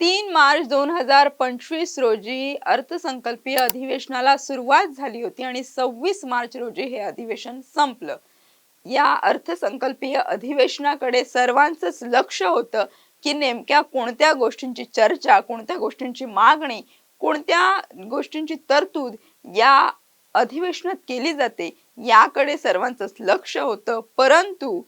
तीन मार्च दोन हजार पंचवीस रोजी अर्थसंकल्पीय अधिवेशनाला सुरुवात झाली होती आणि सव्वीस मार्च रोजी हे अधिवेशन संपलं. या अर्थसंकल्पीय अधिवेशनाकडे सर्वांचंच लक्ष होतं की नेमक्या कोणत्या गोष्टींची चर्चा कोणत्या गोष्टींची मागणी कोणत्या गोष्टींची तरतूद या अधिवेशनात केली जाते याकडे सर्वांचंच लक्ष होतं. परंतु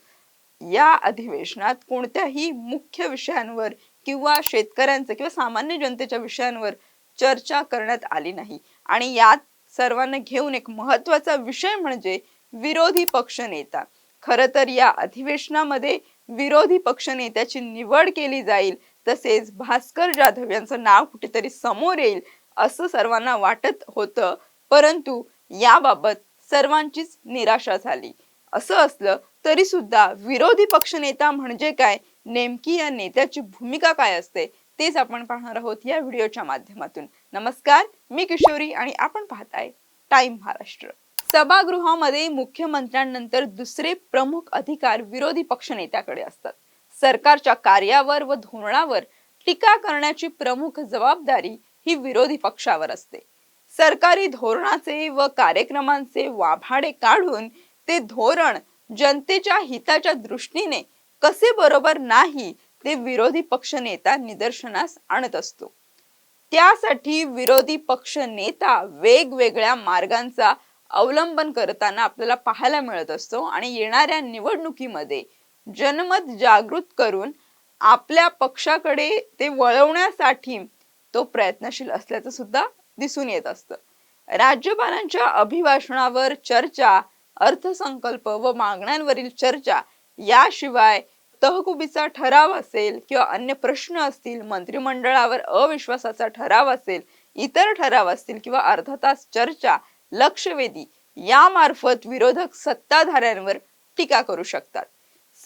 या अधिवेशनात कोणत्याही मुख्य विषयांवर किंवा शेतकऱ्यांचं किंवा सामान्य जनतेच्या विषयांवर चर्चा करण्यात आली नाही. आणि यात सर्वांना घेऊन एक महत्त्वाचा विषय म्हणजे विरोधी पक्ष नेता. खर तर या अधिवेशनामध्ये विरोधी पक्ष नेत्याची निवड केली जाईल तसेच भास्कर जाधव यांचं नाव कुठेतरी समोर येईल असं सर्वांना वाटत होतं. परंतु याबाबत सर्वांचीच निराशा झाली. असं असलं तरी सुद्धा विरोधी पक्षनेता म्हणजे काय? नेमकी या नेत्याची भूमिका काय असते तेच आपण पाहणार आहोत या व्हिडिओच्या माध्यमातून. नमस्कार मी किशोरी आणि आपण पाहताय टाइम महाराष्ट्र सभागृहामध्ये मुख्यमंत्र्यांनंतर दुसरे प्रमुख अधिकार विरोधी पक्षनेत्याकडे असतात. सरकारच्या कार्यावर व धोरणावर टीका करण्याची प्रमुख जबाबदारी ही विरोधी पक्षावर असते. सरकारी धोरणाचे व कार्यक्रमांचे वाभाडे काढून ते धोरण जनतेच्या हिताच्या दृष्टीने कसे बरोबर नाही ते विरोधी पक्ष नेता निदर्शनास आणत असतो. त्यासाठी विरोधी पक्ष नेता वेगवेगळ्या मार्गांचा अवलंबन करताना आपल्याला पाहायला मिळत असतो आणि येणाऱ्या निवडणुकीमध्ये जनमत जागृत करून आपल्या पक्षाकडे ते वळवण्यासाठी तो प्रयत्नशील असल्याचं सुद्धा दिसून येत असतं. राज्यपालांच्या अभिभाषणावर चर्चा अर्थसंकल्प व मागण्यांवरील चर्चा याशिवाय तहकुबीचा ठराव असेल किंवा अन्य प्रश्न असतील मंत्रिमंडळावर अविश्वासाचा ठराव असेल इतर ठराव असतील किंवा अर्धा तास चर्चा लक्षवेधी यामार्फत विरोधक सत्ताधाऱ्यांवर टीका करू शकतात.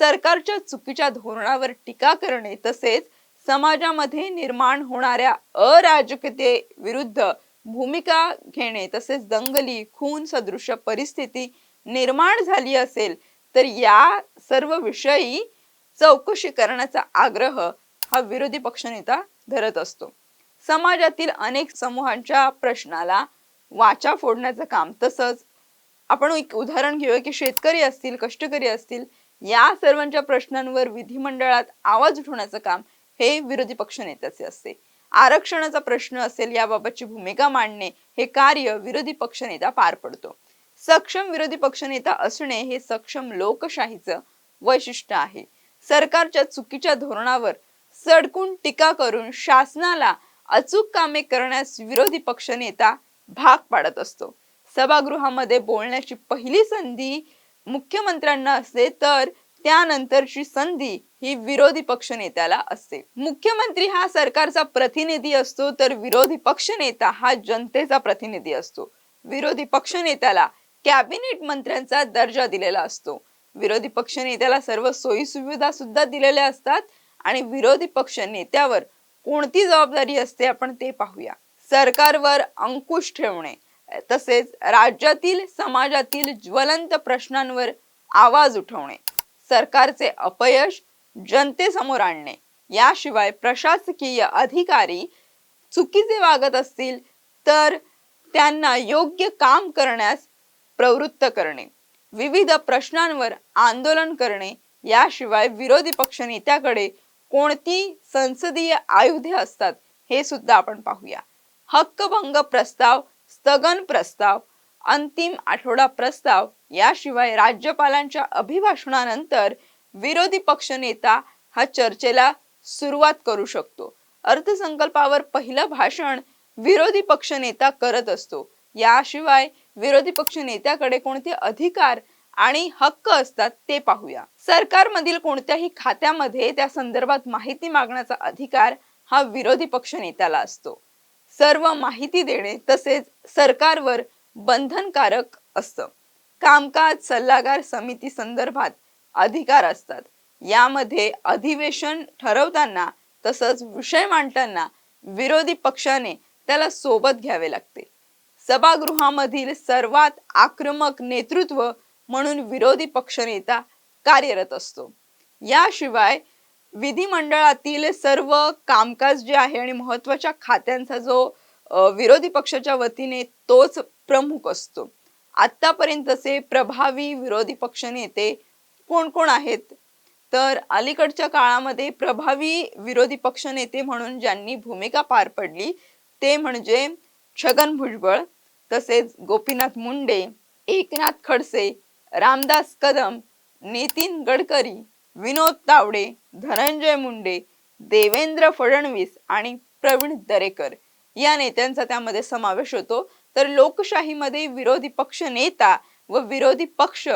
सरकारच्या चुकीच्या धोरणावर टीका करणे तसेच समाजामध्ये निर्माण होणाऱ्या अराजकते विरुद्ध भूमिका घेणे तसेच दंगली खून सदृश परिस्थिती निर्माण झाली असेल तर या सर्व विषयी चौकशी करण्याचा आग्रह हा विरोधी पक्षनेता धरत असतो. समाजातील अनेक समूहांच्या प्रश्नाला वाचा फोडण्याचं काम तसंच आपण एक उदाहरण घेऊया की शेतकरी असतील कष्टकरी असतील या सर्वांच्या प्रश्नांवर विधिमंडळात आवाज उठवण्याचं काम हे विरोधी पक्ष नेत्याचे असते. आरक्षणाचा प्रश्न असेल याबाबतची भूमिका मांडणे हे कार्य विरोधी पक्ष नेता पार पडतो. सक्षम विरोधी पक्षनेता असणे हे सक्षम लोकशाहीचं वैशिष्ट्य आहे. सरकारच्या चुकीच्या धोरणावर सडकून टीका करून शासनाला अचूक कामे करण्यास विरोधी पक्षनेता भाग पाडत असतो. सभागृहामध्ये बोलण्याची पहिली संधी मुख्यमंत्र्यांना असते तर त्यानंतरची संधी ही विरोधी पक्ष नेत्याला असते. मुख्यमंत्री हा सरकारचा प्रतिनिधी असतो तर विरोधी पक्ष नेता हा जनतेचा प्रतिनिधी असतो. विरोधी पक्ष नेत्याला कॅबिनेट मंत्र्यांचा दर्जा दिलेला असतो. विरोधी पक्ष नेत्याला सर्व सोयी सुविधा सुद्धा दिलेल्या असतात आणि विरोधी पक्ष नेत्यावर कोणती जबाबदारी असते आपण ते पाहूया. सरकारवर अंकुश ठेवणे तसेच राज्यातील समाजातील ज्वलंत प्रश्नांवर आवाज उठवणे सरकारचे अपयश जनतेसमोर आणणे याशिवाय प्रशासकीय अधिकारी चुकीचे वागत असतील तर त्यांना योग्य काम करण्यास प्रवृत्त करणे. विविध प्रश्नांवर आंदोलन करणे याशिवाय विरोधी पक्ष नेत्याकडे कोणती संसदीय आयुधे असतात हे सुद्धा आपण पाहूया. हक्कभंग प्रस्ताव स्थगन प्रस्ताव अंतिम आठवडा प्रस्ताव याशिवाय राज्यपालांच्या अभिभाषणानंतर विरोधी पक्ष नेता हा चर्चेला सुरुवात करू शकतो. अर्थसंकल्पावर पहिलं भाषण विरोधी पक्ष नेता करत असतो. याशिवाय विरोधी पक्ष नेत्याकडे कोणते अधिकार आणि हक्क असतात ते पाहूया. सरकारमधील कोणत्याही खात्यामध्ये त्या संदर्भात माहिती मागण्याचा अधिकार हा विरोधी पक्ष नेत्याला असतो. सर्व माहिती देणे तसेच सरकारवर बंधनकारक असतं. कामकाज सल्लागार समिती संदर्भात अधिकार असतात. यामध्ये अधिवेशन ठरवताना तसंच विषय मांडताना विरोधी पक्षाने त्याला सोबत घ्यावे लागते. सभागृहामधील सर्वात आक्रमक नेतृत्व म्हणून विरोधी पक्षनेता कार्यरत असतो. याशिवाय विधिमंडळातील सर्व कामकाज जे आहे आणि महत्त्वाच्या खात्यांचा जो विरोधी पक्षाच्या वतीने तोच प्रमुख असतो. आतापर्यंतचे प्रभावी विरोधी पक्ष नेते कोण कोण आहेत? तर अलीकडच्या काळामध्ये प्रभावी विरोधी पक्ष नेते म्हणून ज्यांनी भूमिका पार पडली ते म्हणजे छगन भुजबळ तसेच गोपीनाथ मुंडे एकनाथ खडसे रामदास कदम नितीन गडकरी विनोद तावडे धनंजय मुंडे देवेंद्र फडणवीस आणि प्रवीण दरेकर या नेत्यांचा त्यामध्ये समावेश होतो. तर लोकशाहीमध्ये विरोधी पक्ष नेता व विरोधी पक्ष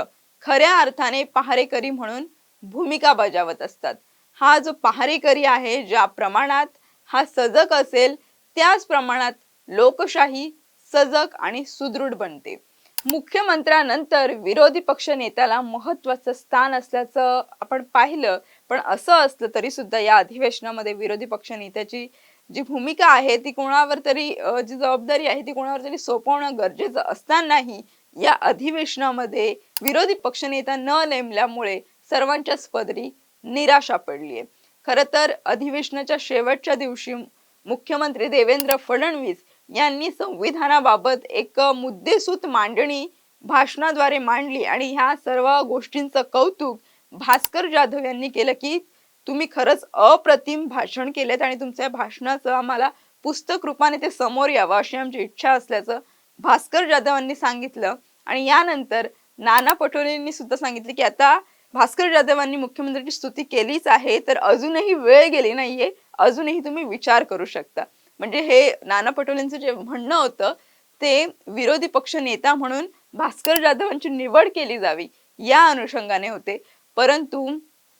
खऱ्या अर्थाने पहारेकरी म्हणून भूमिका बजावत असतात. हा जो पहारेकरी आहे ज्या प्रमाणात हा सजग असेल त्याच प्रमाणात लोकशाही सजग आणि सुदृढ बनते. मुख्यमंत्र्यानंतर विरोधी पक्ष नेत्याला महत्वाचं स्थान असल्याचं आपण पाहिलं. पण असं असलं तरी सुद्धा या अधिवेशनामध्ये विरोधी पक्ष नेत्याची जी भूमिका आहे ती कोणावर तरी जी जबाबदारी आहे ती कोणावर तरी सोपवणं गरजेचं असतानाही या अधिवेशनामध्ये विरोधी पक्षनेता न नेमल्यामुळे सर्वांच्याच पदरी निराशा पडली आहे. खरं तर अधिवेशनाच्या शेवटच्या दिवशी मुख्यमंत्री देवेंद्र फडणवीस यांनी संविधानाबाबत एक मुद्देसूत मांडणी भाषणाद्वारे मांडली. आणि ह्या सर्व गोष्टींचं कौतुक भास्कर जाधव यांनी केलं की तुम्ही खरंच अप्रतिम भाषण केलेत आणि तुमच्या भाषणाचं आम्हाला पुस्तक रूपाने ते समोर यावं अशी आमची इच्छा असल्याचं भास्कर जाधवांनी सांगितलं. आणि यानंतर नाना पटोलेंनी सुद्धा सांगितलं की आता भास्कर जाधवांनी मुख्यमंत्र्यांची स्तुती केलीच आहे तर अजूनही वेळ गेली नाहीये अजूनही तुम्ही विचार करू शकता. म्हणजे हे नाना पटोलेंचं जे म्हणणं होतं ते विरोधी पक्ष नेता म्हणून भास्कर जाधवांची निवड केली जावी या अनुषंगाने होते. परंतु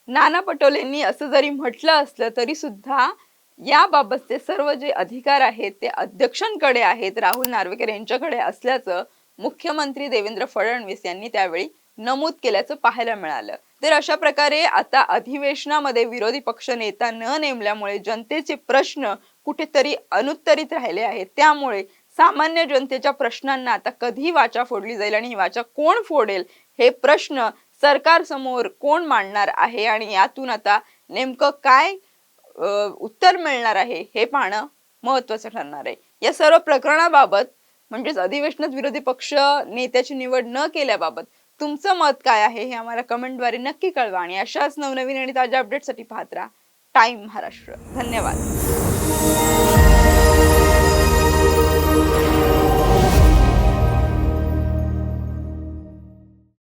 नाना पटोलेंनी असं जरी म्हटलं असलं तरी सुद्धा याबाबतचे सर्व जे अधिकार आहेत ते अध्यक्षांकडे आहेत. राहुल नार्वेकर यांच्याकडे असल्याचं मुख्यमंत्री देवेंद्र फडणवीस यांनी त्यावेळी नमूद केल्याचं पाहायला मिळालं. तर अशा प्रकारे आता अधिवेशनामध्ये विरोधी पक्ष नेता न नेमल्यामुळे जनतेचे प्रश्न कुठेतरी अनुत्तरित राहिले आहेत. त्यामुळे सामान्य जनतेच्या प्रश्नांना आता कधी वाचा फोडली जाईल आणि ही वाचा कोण फोडेल हे प्रश्न सरकार समोर कोण मांडणार आहे आणि यातून आता नेमकं काय उत्तर मिळणार आहे हे पाहणं महत्वाचं ठरणार आहे. या सर्व प्रकरणाबाबत म्हणजेच अधिवेशनात विरोधी पक्ष नेत्याची निवड न केल्याबाबत तुमचं मत काय आहे हे आम्हाला कमेंटद्वारे नक्की कळवा आणि अशाच नवनवीन आणि ताज्या अपडेटसाठी पाहत राहा. टाईम महाराष्ट्र. धन्यवाद.